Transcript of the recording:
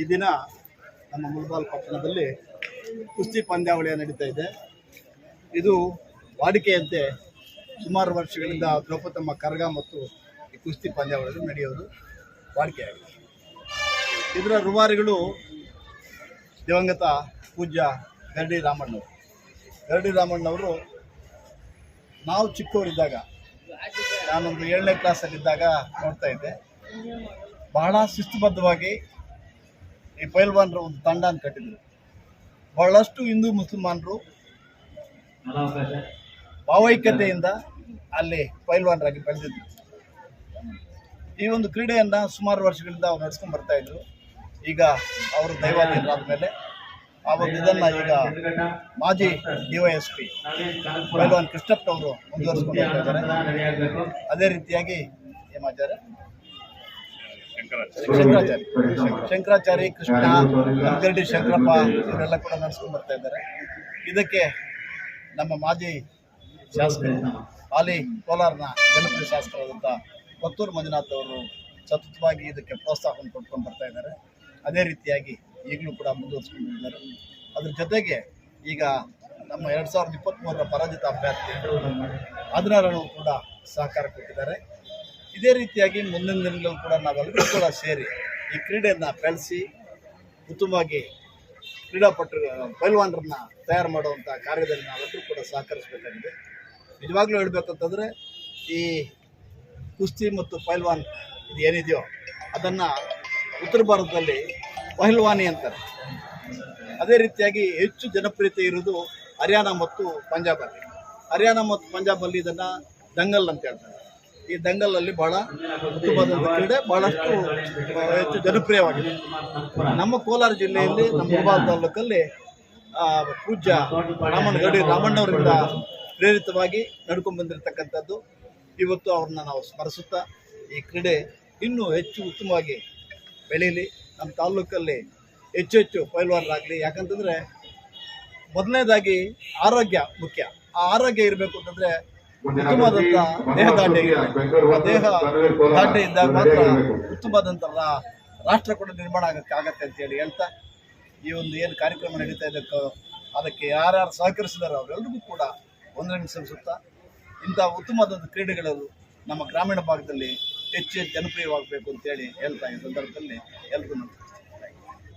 ಈ ದಿನ ನಮ್ಮ ಮುಲ್ಬಾಲ್ ಪಟ್ಟಣದಲ್ಲಿ ಕುಸ್ತಿ ಪಂದ್ಯಾವಳಿ ನಡೀತಾ ಇದೆ. ಇದು ವಾಡಿಕೆಯಂತೆ ಸುಮಾರು ವರ್ಷಗಳಿಂದ ದ್ರೌಪದಮ್ಮ ಕರಗ ಮತ್ತು ಈ ಕುಸ್ತಿ ಪಂದ್ಯಾವಳಿಯಲ್ಲಿ ನಡೆಯೋದು ವಾಡಿಕೆಯಾಗಿದೆ. ಇದರ ರುವಾರಿಗಳು ದಿವಂಗತ ಪೂಜ್ಯ ಗರಡಿ ರಾಮಣ್ಣವರು ಗರಡಿ ರಾಮಣ್ಣವರು ನಾವು ಚಿಕ್ಕವರಿದ್ದಾಗ, ನಾನೊಂದು ಏಳನೇ ಕ್ಲಾಸಲ್ಲಿದ್ದಾಗ ನೋಡ್ತಾ ಇದ್ದೆ. ಬಹಳ ಶಿಸ್ತುಬದ್ಧವಾಗಿ ಈ ಪೈಲ್ವಾನ್ರ ಒಂದು ತಂಡನ ಕಟ್ಟಿದ್ರು. ಬಹಳಷ್ಟು ಹಿಂದೂ ಮುಸಲ್ಮಾನರು ಭಾವೈಕ್ಯತೆಯಿಂದ ಅಲ್ಲಿ ಪೈಲ್ವಾನರಾಗಿ ಬೆಳೆದಿದ್ರು. ಈ ಒಂದು ಕ್ರೀಡೆಯನ್ನು ಸುಮಾರು ವರ್ಷಗಳಿಂದ ಅವ್ರು ನಡ್ಸ್ಕೊಂಡು ಬರ್ತಾ ಇದ್ರು. ಈಗ ಅವರು ದೈವಾಧೀನರಾದ ಮೇಲೆ ಆ ಒಂದು ಇದನ್ನು ಈಗ ಮಾಜಿ D Y S P Krishnappa ಅವರು ಮುಂದುವರಿಸ್ಕೊಂಡು ಅದೇ ರೀತಿಯಾಗಿ ಏಮಾಚಾರ್ಯ ಶಂಕರಾಚಾರ್ಯ. ಶಂಕರಾಚಾರ್ಯ, ಕೃಷ್ಣ ಅಂಕರಡಿ ಶಂಕರಪ್ಪ, ಇವರೆಲ್ಲ ಕೂಡ ನಡೆಸ್ಕೊಂಡು ಬರ್ತಾ ಇದ್ದಾರೆ. ಇದಕ್ಕೆ ನಮ್ಮ ಮಾಜಿ ಶಾಸಕರು ಹಾಲಿ ಕೋಲಾರನ ಜನಪ್ರಿಯ ಶಾಸಕರಾದಂಥ ಕೊತ್ತೂರು ಮಂಜುನಾಥ್ ಅವರು ಸತತವಾಗಿ ಇದಕ್ಕೆ ಪ್ರೋತ್ಸಾಹವನ್ನು ಕೊಟ್ಕೊಂಡು ಬರ್ತಾ ಇದ್ದಾರೆ. ಅದೇ ರೀತಿಯಾಗಿ ಈಗಲೂ ಕೂಡ ಮುಂದುವರಿಸ್ಕೊಂಡಿದ್ದಾರೆ ಅದ್ರ ಜೊತೆಗೆ ಈಗ ನಮ್ಮ ಎರಡು ಸಾವಿರದ ಇಪ್ಪತ್ತ್ಮೂರರ ಪರಾಜಿತ ಅಭ್ಯರ್ಥಿ ಹದಿನಾರರು ಕೂಡ ಸಹಕಾರ ಕೊಟ್ಟಿದ್ದಾರೆ. ಇದೇ ರೀತಿಯಾಗಿ ಮುಂದಿನ ದಿನಗಳಲ್ಲೂ ಕೂಡ ನಾವೆಲ್ಲರೂ ಕೂಡ ಸೇರಿ ಈ ಕ್ರೀಡೆಯನ್ನು ಬೆಳೆಸಿ ಉತ್ತಮವಾಗಿ ಕ್ರೀಡಾಪಟು, ಪೈಲ್ವಾನರನ್ನ ತಯಾರು ಮಾಡುವಂಥ ಕಾರ್ಯದಲ್ಲಿ ನಾವೆಲ್ಲರೂ ಕೂಡ ಸಹಕರಿಸಬೇಕಾಗಿದೆ. ನಿಜವಾಗ್ಲೂ ಹೇಳಬೇಕಂತಂದರೆ, ಈ ಕುಸ್ತಿ ಮತ್ತು ಪೈಲ್ವಾನ್ ಇದು ಏನಿದೆಯೋ ಅದನ್ನು ಉತ್ತರ ಭಾರತದಲ್ಲಿ ಪಹಲ್ವಾನಿ ಅಂತಾರೆ. ಅದೇ ರೀತಿಯಾಗಿ ಹೆಚ್ಚು ಜನಪ್ರಿಯತೆ ಇರೋದು ಹರಿಯಾಣ ಮತ್ತು ಪಂಜಾಬಲ್ಲಿ. ಹರಿಯಾಣ ಮತ್ತು ಪಂಜಾಬಲ್ಲಿ ಇದನ್ನು ದಂಗಲ್ ಅಂತ ಹೇಳ್ತಾರೆ. ಈ ದಂಗಲಲ್ಲಿ ಬಹಳ ಉತ್ತಮವಾದ ಕ್ರೀಡೆ, ಬಹಳಷ್ಟು ಹೆಚ್ಚು ಜನಪ್ರಿಯವಾಗಿದೆ. ನಮ್ಮ ಕೋಲಾರ ಜಿಲ್ಲೆಯಲ್ಲಿ, ನಮ್ಮ ಮುಳಬಾಲ್ ತಾಲೂಕಲ್ಲಿ ಪೂಜ್ಯ ರಾಮಣ್ಣ ಗಡಿ ರಾಮಣ್ಣವರಿಂದ ಪ್ರೇರಿತವಾಗಿ ನಡ್ಕೊಂಡು ಬಂದಿರತಕ್ಕಂಥದ್ದು. ಇವತ್ತು ಅವ್ರನ್ನ ನಾವು ಸ್ಮರಿಸುತ್ತಾ ಈ ಕ್ರೀಡೆ ಇನ್ನೂ ಹೆಚ್ಚು ಉತ್ತಮವಾಗಿ ಬೆಳೀಲಿ ನಮ್ಮ ತಾಲೂಕಲ್ಲಿ ಹೆಚ್ಚು ಹೆಚ್ಚು ಪೈಲ್ವಾರರಾಗಲಿ. ಯಾಕಂತಂದರೆ, ಮೊದಲನೇದಾಗಿ ಆರೋಗ್ಯ ಮುಖ್ಯ. ಆ ಆರೋಗ್ಯ ಇರಬೇಕು ಅಂತಂದರೆ ಉತ್ತಮವಾದಂಥ ದೇಹದಾಢ್ಯ ದೇಹ ದಾಂಡೆಯಿಂದ ಇದ್ದಾಗ ಮಾತ್ರ ಉತ್ತಮವಾದಂತಹ ರಾಷ್ಟ್ರ ಕೂಡ ನಿರ್ಮಾಣ ಆಗಕ್ಕೆ ಆಗತ್ತೆ ಅಂತೇಳಿ ಹೇಳ್ತಾ ಈ ಒಂದು ಏನು ಕಾರ್ಯಕ್ರಮ ನಡೀತಾ ಇದಕ್ಕೋ ಅದಕ್ಕೆ ಯಾರ್ಯಾರು ಸಹಕರಿಸಿದಾರೋ ಅವರೆಲ್ಲರಿಗೂ ಕೂಡ ವಂದನೆ ಸಲ್ಲಿಸುತ್ತಾ ಇಂಥ ಉತ್ತಮವಾದಂಥ ಕ್ರೀಡೆಗಳು ನಮ್ಮ ಗ್ರಾಮೀಣ ಭಾಗದಲ್ಲಿ ಹೆಚ್ಚು ಹೆಚ್ಚು ಜನಪ್ರಿಯವಾಗಬೇಕು ಅಂತೇಳಿ ಹೇಳ್ತಾ ಈ ಸಂದರ್ಭದಲ್ಲಿ ಎಲ್ರಿಗೂ